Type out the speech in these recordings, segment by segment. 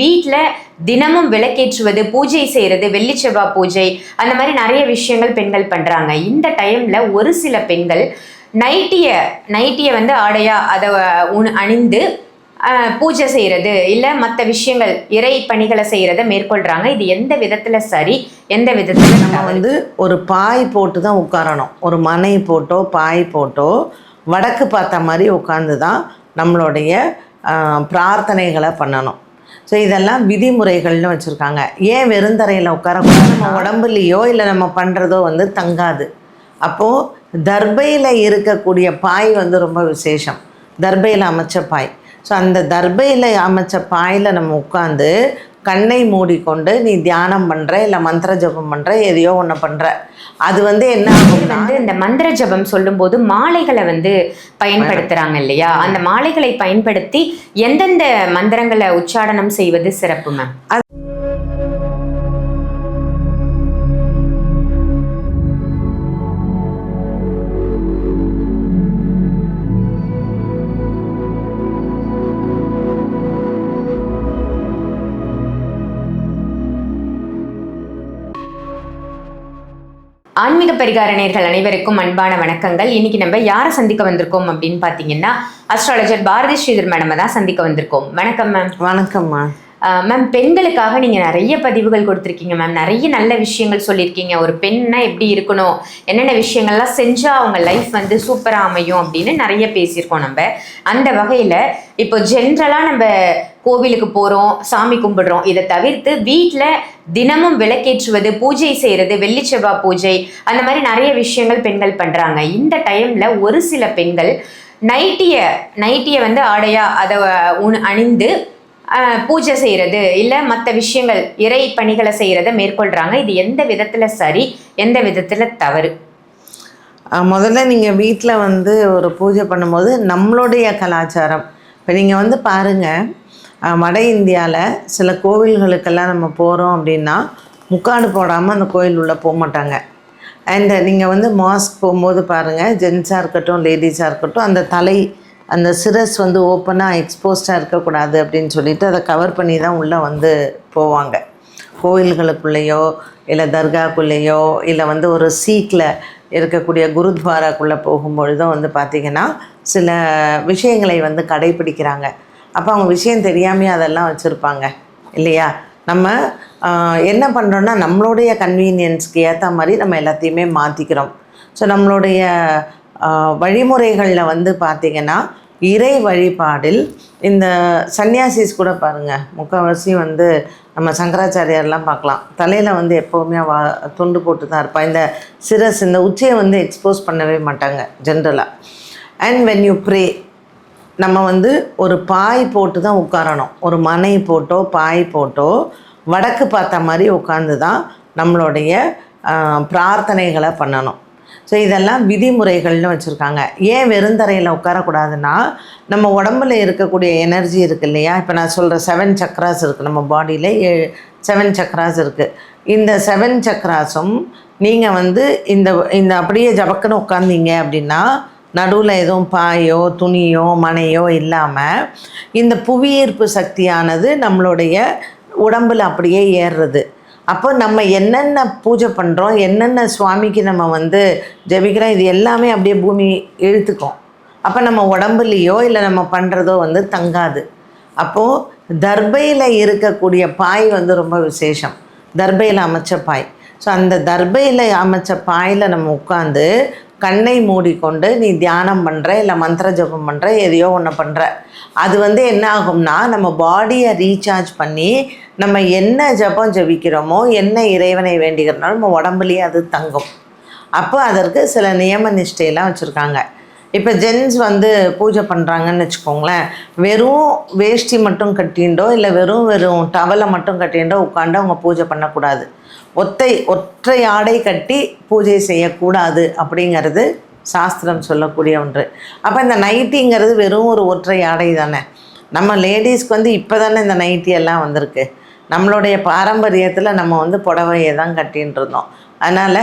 வீட்டில் தினமும் விளக்கேற்றுவது பூஜை செய்கிறது வெள்ளி செவ்வாய் பூஜை அந்த மாதிரி நிறைய விஷயங்கள் பெண்கள் பண்ணுறாங்க இந்த டைமில் ஒரு சில பெண்கள் நைட்டிய நைட்டியை வந்து ஆடையா அதை உண் அணிந்து பூஜை செய்கிறது இல்லை மற்ற விஷயங்கள் இறை பணிகளை செய்கிறத மேற்கொள்கிறாங்க இது எந்த விதத்தில் சரி? எந்த விதத்தில் நம்ம வந்து ஒரு பாய் போட்டு தான் உட்காரணும். ஒரு மனை போட்டோ பாய் போட்டோ வடக்கு பார்த்த மாதிரி உட்காந்து தான் நம்மளுடைய பிரார்த்தனைகளை பண்ணணும். ஸோ இதெல்லாம் விதிமுறைகள்னு வச்சுருக்காங்க. ஏன் வெறுந்தரையில் உட்காரக்கூடாது? நம்ம உடம்புலையோ இல்லை நம்ம பண்ணுறதோ வந்து தங்காது. அப்போது தர்பையில் இருக்கக்கூடிய பாய் வந்து ரொம்ப விசேஷம். தர்பையில் அமைச்ச பாய். ஸோ அந்த தர்பையில் அமைச்ச பாயில் நம்ம உட்காந்து கண்ணை மூடிக்கொண்டு நீ தியானம் பண்ணுற இல்லை மந்திர ஜபம் பண்ணுற எதையோ ஒன்று பண்ணுற அது வந்து என்ன ஆகும்னா வந்து இந்த மந்திர ஜபம் சொல்லும்போது மாலைகளை வந்து பயன்படுத்துறாங்க இல்லையா? அந்த மாலைகளை பயன்படுத்தி எந்தெந்த மந்திரங்களை உச்சாடனம் செய்வது சிறப்பு மேம் ஆன்மீக பரிகாரணியர்கள் அனைவருக்கும் அன்பான வணக்கங்கள். இன்னைக்கு நம்ம யாரை சந்திக்க வந்திருக்கோம் அப்படின்னு பார்த்தீங்கன்னா அஸ்ட்ராலஜர் பாரதி ஸ்ரீதர் மேடம் தான் சந்திக்க வந்திருக்கோம். வணக்கம் மேம் வணக்கம்மா மேம் பெண்களுக்காக நீங்கள் நிறைய பதிவுகள் கொடுத்துருக்கீங்க மேம் நிறைய நல்ல விஷயங்கள் சொல்லியிருக்கீங்க. ஒரு பெண்ணா எப்படி இருக்கணும்? என்னென்ன விஷயங்கள்லாம் செஞ்சால் அவங்க லைஃப் வந்து சூப்பராக அமையும் அப்படின்னு நிறைய பேசியிருக்கோம் நம்ம. அந்த வகையில் இப்போ ஜென்ரலாக நம்ம கோவிலுக்கு போகிறோம் சாமி கும்பிடுறோம். இதை தவிர்த்து வீட்டில் தினமும் விளக்கேற்றுவது பூஜை செய்கிறது வெள்ளி செவ்வாய் பூஜை அந்த மாதிரி நிறைய விஷயங்கள் பெண்கள் பண்ணுறாங்க இந்த டைமில் ஒரு சில பெண்கள் நைட்டியை நைட்டியை வந்து ஆடையாக அதை உண் அணிந்து பூஜை செய்கிறது இல்லை மற்ற விஷயங்கள் இறை பணிகளை செய்கிறத மேற்கொள்கிறாங்க இது எந்த விதத்தில் சரி எந்த விதத்தில் தவறு? முதல்ல நீங்கள் வீட்டில் வந்து ஒரு பூஜை பண்ணும்போது நம்மளுடைய கலாச்சாரம். இப்போ நீங்கள் வந்து பாருங்கள் வட இந்தியாவில் சில கோவில்களுக்கெல்லாம் நம்ம போகிறோம் அப்படின்னா முக்காடு போடாமல் அந்த கோயில் உள்ளே போக மாட்டாங்க. அண்ட் நீங்கள் வந்து மாஸ்க் போகும்போது பாருங்கள் ஜென்ஸாக இருக்கட்டும் லேடிஸாக இருக்கட்டும் அந்த தலை அந்த சிரஸ் வந்து ஓப்பனாக எக்ஸ்போஸ்டாக இருக்கக்கூடாது அப்படின்னு சொல்லிட்டு அதை கவர் பண்ணி தான் உள்ளே வந்து போவாங்க. கோயில்களுக்குள்ளேயோ இல்லை தர்காக்குள்ளேயோ இல்லை வந்து ஒரு சீக்கில் இருக்கக்கூடிய குருத்வாராக்குள்ளே போகும்பொழுதும் வந்து பார்த்திங்கன்னா சில விஷயங்களை வந்து கடைப்பிடிக்கிறாங்க. அப்போ அவங்க விஷயம் தெரியாமையே அதெல்லாம் வச்சுருப்பாங்க இல்லையா? நம்ம என்ன பண்ணுறோன்னா நம்மளுடைய கன்வீனியன்ஸ்க்கு ஏற்ற மாதிரி நம்ம எல்லாத்தையுமே மாற்றிக்கிறோம் ஸோ நம்மளுடைய வழிமுறைகளில் வந்து பார்த்திங்கன்னா இறை வழிபாடில் இந்த சன்னியாசிஸ் கூட பாருங்கள் முக்கால்வாசி வந்து நம்ம சங்கராச்சாரியார்லாம் பார்க்கலாம் தலையில் வந்து எப்போவுமே வா துண்டு போட்டு தான் இருப்பாள் இந்த சிரஸ் இந்த உச்சியை வந்து எக்ஸ்போஸ் பண்ணவே மாட்டாங்க ஜென்ரலாக அண்ட் வென் யூ ப்ரே நம்ம வந்து ஒரு பாய் போட்டு தான் உட்காரணும். ஒரு மனை போட்டோ பாய் போட்டோ வடக்கு பார்த்த மாதிரி உட்காந்து தான் நம்மளுடைய பிரார்த்தனைகளை பண்ணணும். ஸோ இதெல்லாம் விதிமுறைகள்னு வச்சுருக்காங்க. ஏன் வெறுந்தரையில் உட்காரக்கூடாதுன்னா நம்ம உடம்புல இருக்கக்கூடிய எனர்ஜி இருக்கு இல்லையா? இப்போ நான் சொல்கிற செவன் சக்ராஸ் இருக்குது நம்ம பாடியில் ஏ செவன் சக்ராஸ் இருக்குது இந்த செவன் சக்ராஸும் நீங்கள் வந்து இந்த இந்த அப்படியே ஜபக்குன்னு உட்காந்தீங்க அப்படின்னா நடுவில் எதுவும் பாயோ துணியோ மனையோ இல்லாமல் இந்த புவியீர்ப்பு சக்தியானது நம்மளுடைய உடம்பில் அப்படியே ஏறுறது. அப்போ நம்ம என்னென்ன பூஜை பண்ணுறோம் என்னென்ன சுவாமிக்கு நம்ம வந்து ஜபிக்கிறோம் இது எல்லாமே அப்படியே பூமி இழுத்துக்கும். அப்போ நம்ம உடம்புலேயோ இல்லை நம்ம பண்ணுறதோ வந்து தங்காது. அப்போது தர்பையில் இருக்கக்கூடிய பாய் வந்து ரொம்ப விசேஷம். தர்பையில் அமைச்ச பாய். ஸோ அந்த தர்பையில் அமைச்ச பாயில் நம்ம உட்காந்து கண்ணை மூடிக்கொண்டு நீ தியானம் பண்ணுற இல்லை மந்திர ஜபம் பண்ணுற எதையோ ஒன்று பண்ணுற அது வந்து என்ன ஆகும்னா நம்ம பாடியை ரீசார்ஜ் பண்ணி நம்ம என்ன ஜபம் ஜபிக்கிறோமோ என்ன இறைவனை வேண்டிக்கிறனாலும் நம்ம உடம்புலேயே அது தங்கும். அப்போ அதற்கு சில நியம நிஷ்டையெல்லாம் வச்சுருக்காங்க. இப்போ ஜென்ஸ் வந்து பூஜை பண்ணுறாங்கன்னு வச்சுக்கோங்களேன். வெறும் வேஷ்டி மட்டும் கட்டிண்டோ இல்லை வெறும் வெறும் டவலை மட்டும் கட்டிண்டோ உட்காந்து அவங்க பூஜை பண்ணக்கூடாது. ஒத்தை ஒற்றை ஆடை கட்டி பூஜை செய்யக்கூடாது அப்படிங்கிறது சாஸ்திரம் சொல்லக்கூடிய ஒன்று. அப்போ இந்த நைட்டிங்கிறது வெறும் ஒரு ஒற்றை ஆடை தானே. நம்ம லேடிஸ்க்கு வந்து இப்போ தானே இந்த நைட்டி எல்லாம் வந்திருக்கு. நம்மளுடைய பாரம்பரியத்தில் நம்ம வந்து புடவையை தான் கட்டின்னு இருந்தோம் அதனால்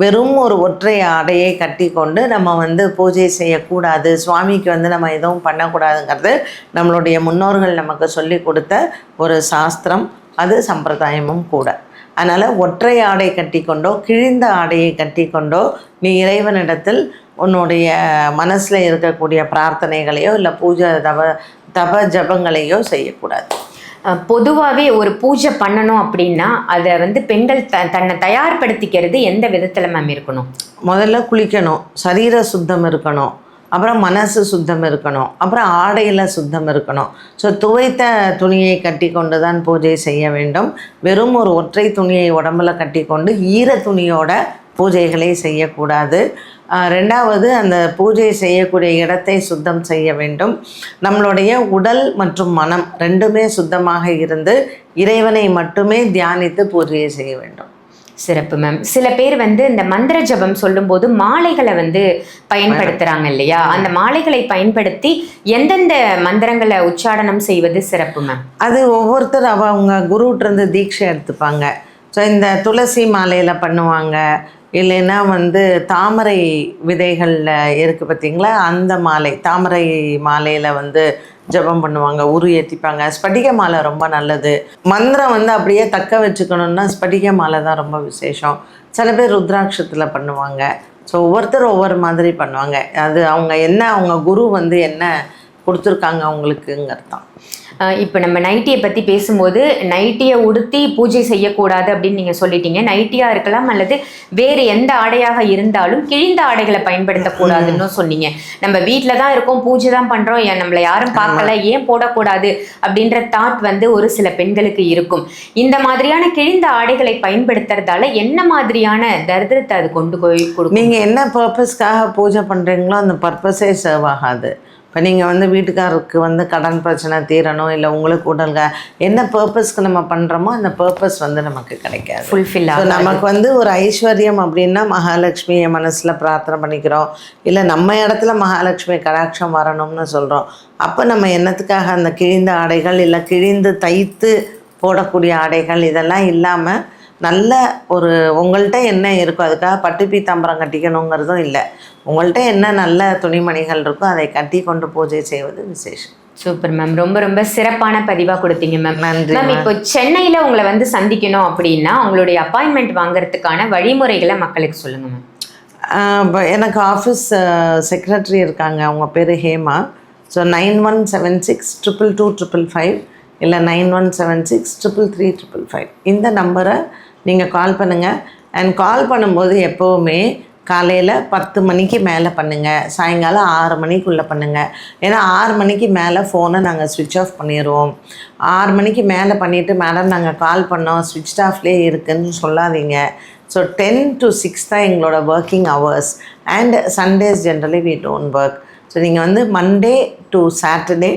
வெறும் ஒரு ஒற்றை ஆடையை கட்டி கொண்டு நம்ம வந்து பூஜை செய்யக்கூடாது சுவாமிக்கு வந்து நம்ம எதுவும் பண்ணக்கூடாதுங்கிறது நம்மளுடைய முன்னோர்கள் நமக்கு சொல்லி கொடுத்த ஒரு சாஸ்திரம் அது சம்பிரதாயமும் கூட. அதனால் ஒற்றை ஆடை கட்டிக்கொண்டோ கிழிந்த ஆடையை கட்டிக்கொண்டோ நீ இறைவனிடத்தில் உன்னுடைய மனசில் இருக்கக்கூடிய பிரார்த்தனைகளையோ இல்லை பூஜை தப தப ஜபங்களையோ செய்யக்கூடாது. பொதுவாகவே ஒரு பூஜை பண்ணணும் அப்படின்னா அதை வந்து பெண்கள் த தன்னை தயார்படுத்திக்கிறது எந்த விதத்தில் மேம் இருக்கணும்? முதல்ல குளிக்கணும். சரீர சுத்தம் இருக்கணும். அப்புறம் மனசு சுத்தம் இருக்கணும். அப்புறம் ஆடையில் சுத்தம் இருக்கணும். ஸோ துவைத்த துணியை கட்டி கொண்டு தான் பூஜை செய்ய வேண்டும். வெறும் ஒரு ஒற்றை துணியை உடம்புல கட்டி கொண்டு ஈர துணியோட பூஜைகளை செய்யக்கூடாது. ரெண்டாவது அந்த பூஜை செய்யக்கூடிய இடத்தை சுத்தம் செய்ய வேண்டும். நம்மளுடைய உடல் மற்றும் மனம் ரெண்டுமே சுத்தமாக இருந்து இறைவனை மட்டுமே தியானித்து பூஜையை செய்ய வேண்டும். சிறப்பு மேம் சில பேர் வந்து இந்த மந்திர ஜபம் சொல்லும்போது மாலைகளை வந்து பயன்படுத்துறாங்க இல்லையா? அந்த மாலைகளை பயன்படுத்தி எந்தெந்த மந்திரங்களை உச்சாடனம் செய்வது சிறப்பு மேம் அது ஒவ்வொருத்தர் அவ அவங்க குருவிட்டிருந்து தீட்சை எடுத்துப்பாங்க. ஸோ இந்த துளசி மாலையில் பண்ணுவாங்க. இல்லைன்னா வந்து தாமரை விதைகளில் இருக்குது பார்த்தீங்களா அந்த மாலை தாமரை மாலையில் வந்து ஜெபம் பண்ணுவாங்க உரு ஏற்றிப்பாங்க ஸ்படிக மாலை ரொம்ப நல்லது. மந்திரம் வந்து அப்படியே தக்க வச்சுக்கணுன்னா ஸ்படிக மாலை தான் ரொம்ப விசேஷம். சில பேர் ருத்ராட்சத்தில் பண்ணுவாங்க. ஸோ ஒவ்வொருத்தர் ஒவ்வொரு மாதிரி பண்ணுவாங்க. அது அவங்க என்ன அவங்க குரு வந்து என்ன கொடுத்துருக்காங்க அவங்களுக்குங்கிறது தான் இப்போ நம்ம நைட்டியை பற்றி பேசும்போது நைட்டியை உடுத்தி பூஜை செய்யக்கூடாது அப்படின்னு நீங்கள் சொல்லிட்டீங்க. நைட்டியாக இருக்கலாம் அல்லது வேறு எந்த ஆடையாக இருந்தாலும் கிழிந்த ஆடைகளை பயன்படுத்தக்கூடாதுன்னு சொன்னீங்க. நம்ம வீட்டில் தான் இருக்கோம் பூஜை தான் பண்ணுறோம் ஏன் நம்மளை யாரும் பார்க்கல ஏன் போடக்கூடாது அப்படின்ற தாட் வந்து ஒரு சில பெண்களுக்கு இருக்கும். இந்த மாதிரியான கிழிந்த ஆடைகளை பயன்படுத்துறதால என்ன மாதிரியான தரித்திரத்தை அது கொண்டு போய் கொடுக்கும்? நீங்கள் என்ன பர்பஸ்க்காக பூஜை பண்ணுறீங்களோ அந்த பர்பஸே சர்வ் ஆகாது. இப்போ நீங்கள் வந்து வீட்டுக்காரருக்கு வந்து கடன் பிரச்சனை தீரணும் இல்லை உங்களுக்கு உடல்க என்ன பர்பஸ்க்கு நம்ம பண்ணுறோமோ அந்த பர்பஸ் வந்து நமக்கு கிடைக்காது. ஃபுல்ஃபில் ஆகும் நமக்கு வந்து ஒரு ஐஸ்வர்யம் அப்படின்னா மகாலட்சுமி என் மனசில் பிரார்த்தனை பண்ணிக்கிறோம். இல்லை நம்ம இடத்துல மகாலட்சுமி கடாட்சம் வரணும்னு சொல்கிறோம் அப்போ நம்ம என்னத்துக்காக அந்த கிழிந்த ஆடைகள் இல்லை கிழிந்து தைத்து போடக்கூடிய ஆடைகள் இதெல்லாம் இல்லாமல் நல்ல ஒரு உங்கள்கிட்ட என்ன இருக்கோ அதுக்காக பட்டு பீத்தாம்பரம் கட்டிக்கணுங்கிறதும் இல்லை. உங்கள்கிட்ட என்ன நல்ல துணிமணிகள் இருக்கோ அதை கட்டி கொண்டு பூஜை செய்வது விசேஷம். சூப்பர் மேம் ரொம்ப ரொம்ப சிறப்பான பதிவா கொடுத்தீங்க மேம் நன்றி மேம் இப்போ சென்னையில உங்களை வந்து சந்திக்கணும் அப்படின்னா உங்களுடைய அப்பாயின்மெண்ட் வாங்குறதுக்கான வழிமுறைகளை மக்களுக்கு சொல்லுங்க மேம் எனக்கு ஆஃபீஸ் செக்ரட்டரி இருக்காங்க. அவங்க பேர் Hema. So nine one seven six triple two triple five இல்லை nine one seven six triple three triple five இந்த நம்பரை நீங்கள் கால் பண்ணுங்கள் அண்ட் கால் பண்ணும்போது எப்போவுமே காலையில் பத்து மணிக்கு மேலே பண்ணுங்கள் சாயங்காலம் ஆறு மணிக்குள்ளே பண்ணுங்கள் ஏன்னா ஆறு மணிக்கு மேலே ஃபோனை நாங்கள் ஸ்விட்ச் ஆஃப் பண்ணிடுவோம் ஆறு மணிக்கு மேலே பண்ணிவிட்டு மேடம் நாங்கள் கால் பண்ணோம். ஸ்விட்ச் ஆஃப்லேயே இருக்குதுன்னு சொல்லாதீங்க. ஸோ டென் டு சிக்ஸ் தான் எங்களோட working hours and Sundays generally we don't work so நீங்கள் வந்து Monday to Saturday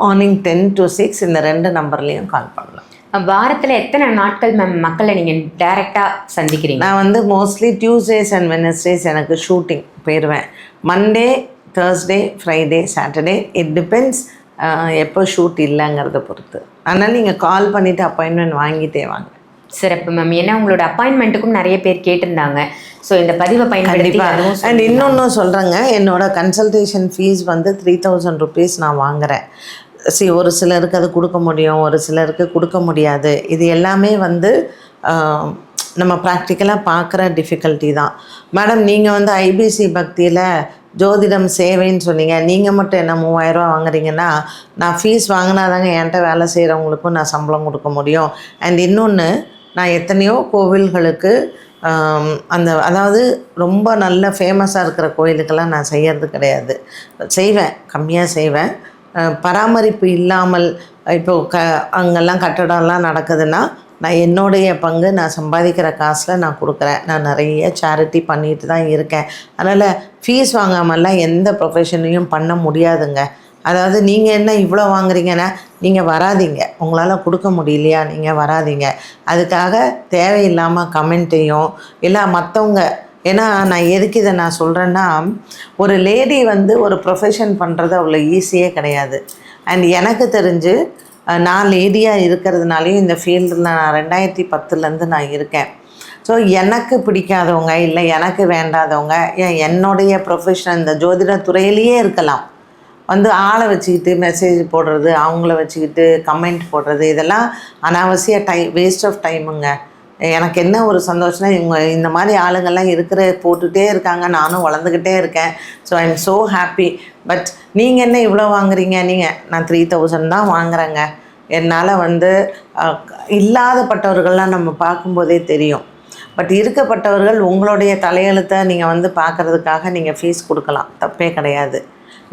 morning ten to six இந்த ரெண்டு நம்பர்லேயும் கால் பண்ணலாம். வாரத்துல எத்தனை நாட்கள் மேம் மக்களை நீங்க டைரக்டா சந்திக்கிறீங்க? நான் வந்து மோஸ்ட்லி டியூஸ்டேஸ் அண்ட் வெனஸ்டேஸ் எனக்கு ஷூட்டிங் போயிடுவேன் Monday Thursday Friday Saturday it depends எப்போ ஷூட் இல்லைங்கிறத பொறுத்து. அதனால் நீங்கள் கால் பண்ணிவிட்டு அப்பாயின்மெண்ட் வாங்கிட்டே வாங்க. சிறப்பு மேம் ஏன்னா உங்களோட அப்பாயின்மெண்ட்டுக்கும் நிறைய பேர் கேட்டிருந்தாங்க. ஸோ இந்த பதிவை பயன்படுத்தி அண்ட். இன்னொன்று சொல்கிறேங்க என்னோட கன்சல்டேஷன் ஃபீஸ் வந்து த்ரீ தௌசண்ட் ருபீஸ் நான் வாங்குறேன். சி ஒரு சிலருக்கு அது கொடுக்க முடியும் ஒரு சிலருக்கு கொடுக்க முடியாது. இது எல்லாமே வந்து நம்ம ப்ராக்டிக்கலாக பார்க்குற டிஃபிகல்ட்டி தான். மேடம் நீங்கள் வந்து ஐபிசி பக்தியில் ஜோதிடம் சேவைன்னு சொன்னீங்க. நீங்கள் மட்டும் என்ன மூவாயிரரூவா வாங்குறீங்கன்னா நான் ஃபீஸ் வாங்கினாதாங்க என்கிட்ட வேலை செய்கிறவங்களுக்கும் நான் சம்பளம் கொடுக்க முடியும். அண்ட் இன்னொன்று நான் எத்தனையோ கோவில்களுக்கு அந்த அதாவது ரொம்ப நல்ல ஃபேமஸாக இருக்கிற கோயிலுக்கெல்லாம் நான் செய்யறது கிடையாது. செய்வேன் கம்மியாக செய்வேன். பராமரிப்பு இல்லாமல் இப்போ க அங்கெல்லாம் கட்டடம்லாம் நடக்குதுன்னா நான் என்னுடைய பங்கு நான் சம்பாதிக்கிற காசில் நான் கொடுக்குறேன். நான் நிறைய சேரிட்டி பண்ணிட்டு தான் இருக்கேன். அதனால் ஃபீஸ் வாங்காமல்லாம் எந்த ப்ரொஃபஷனையும் பண்ண முடியாதுங்க. அதாவது நீங்கள் என்ன இவ்வளோ வாங்குறீங்கன்னா நீங்கள் வராதீங்க. உங்களால் கொடுக்க முடியலையா? நீங்கள் வராதீங்க. அதுக்காக தேவையில்லாமல் கமெண்ட்டையும் இல்லை மற்றவங்க ஏன்னா நான் எதுக்கு இதை நான் சொல்கிறேன்னா ஒரு லேடி வந்து ஒரு ப்ரொஃபஷன் பண்ணுறது அவ்வளோ ஈஸியே கிடையாது. அண்ட் எனக்கு தெரிஞ்சு நான் லேடியாக இருக்கிறதுனாலையும் இந்த ஃபீல்டில் நான் ரெண்டாயிரத்தி பத்துலேருந்து நான் இருக்கேன். ஸோ ஸோ எனக்கு பிடிக்காதவங்க இல்லை எனக்கு வேண்டாதவங்க ஏன் என்னுடைய ப்ரொஃபஷன் இந்த ஜோதிட துறையிலேயே இருக்கலாம். வந்து ஆளை வச்சுக்கிட்டு மெசேஜ் போடுறது அவங்கள வச்சுக்கிட்டு கமெண்ட் போடுறது இதெல்லாம் அனாவசிய டை வேஸ்ட் ஆஃப் டைமுங்க எனக்கு என்ன ஒரு சந்தோஷம்னா இவங்க இந்த மாதிரி ஆளுங்கள்லாம் இருக்கிற போட்டுகிட்டே இருக்காங்க. நானும் வளர்ந்துக்கிட்டே இருக்கேன். So I am so happy but நீங்கள் என்ன இவ்வளோ வாங்குறீங்க? நீங்கள் நான் த்ரீ தௌசண்ட் தான் வாங்குறேங்க. என்னால் வந்து இல்லாதப்பட்டவர்கள்லாம் நம்ம பார்க்கும்போதே தெரியும். பட் இருக்கப்பட்டவர்கள் உங்களுடைய தலையெழுத்தை நீங்கள் வந்து பார்க்குறதுக்காக நீங்கள் ஃபீஸ் கொடுக்கலாம். தப்பே கிடையாது.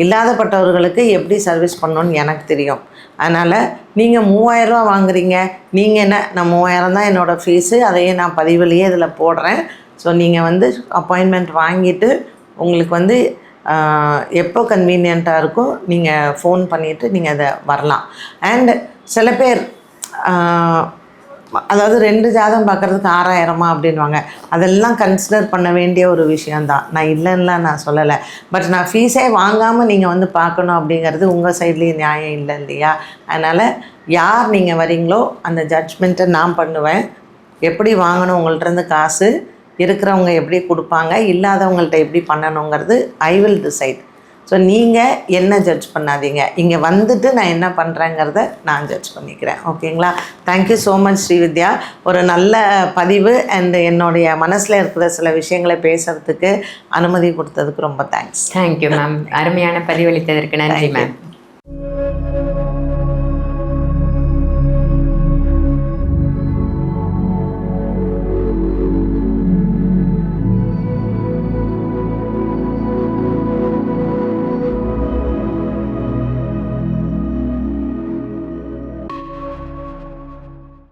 இல்லாதப்பட்டவர்களுக்கு எப்படி சர்வீஸ் பண்ணணும்னு எனக்கு தெரியும். அதனால் நீங்கள் மூவாயிரரூவா வாங்குறீங்க. நீங்கள் என்ன நான் மூவாயிரம் தான் என்னோடய ஃபீஸு அதையே நான் பதிவுலேயே இதில் போடுறேன். ஸோ நீங்கள் வந்து அப்பாயின்மெண்ட் வாங்கிட்டு உங்களுக்கு வந்து எப்போ கன்வீனியண்ட்டாக இருக்கோ நீங்கள் ஃபோன் பண்ணிவிட்டு நீங்கள் அதை வரலாம். அண்டு சில பேர் அதாவது ரெண்டு ஜாதகம் பார்க்குறதுக்கு ஆறாயிரமா அப்படின்வாங்க அதெல்லாம் கன்சிடர் பண்ண வேண்டிய ஒரு விஷயந்தான் நான் இல்லைன்னுலாம் நான் சொல்லலை. பட் நான் ஃபீஸே வாங்காமல் நீங்கள் வந்து பார்க்கணும் அப்படிங்கிறது உங்கள் சைட்லேயும் நியாயம் இல்லை இல்லையா? அதனால் யார் நீங்கள் வரீங்களோ அந்த ஜட்ஜ்மெண்ட்டை நான் பண்ணுவேன். எப்படி வாங்கணும் உங்கள்கிட்ட காசு இருக்கிறவங்க எப்படி கொடுப்பாங்க இல்லாதவங்கள்ட்ட எப்படி பண்ணணுங்கிறது ஐ வில் டிசைட் ஸோ நீங்கள் என்ன ஜட்ஜ் பண்ணாதீங்க. இங்கே வந்துட்டு நான் என்ன பண்ணுறேங்கிறத நான் ஜட்ஜ் பண்ணிக்கிறேன். ஓகேங்களா தேங்க்யூ ஸோ மச் ஸ்ரீவித்யா. ஒரு நல்ல பதிவு அண்ட் என்னுடைய மனசில் இருக்கிற சில விஷயங்களை பேசுகிறதுக்கு அனுமதி கொடுத்ததுக்கு ரொம்ப தேங்க்ஸ் தேங்க்யூ மேம் அருமையான பதிவளித்ததற்கு நன்றி மேம்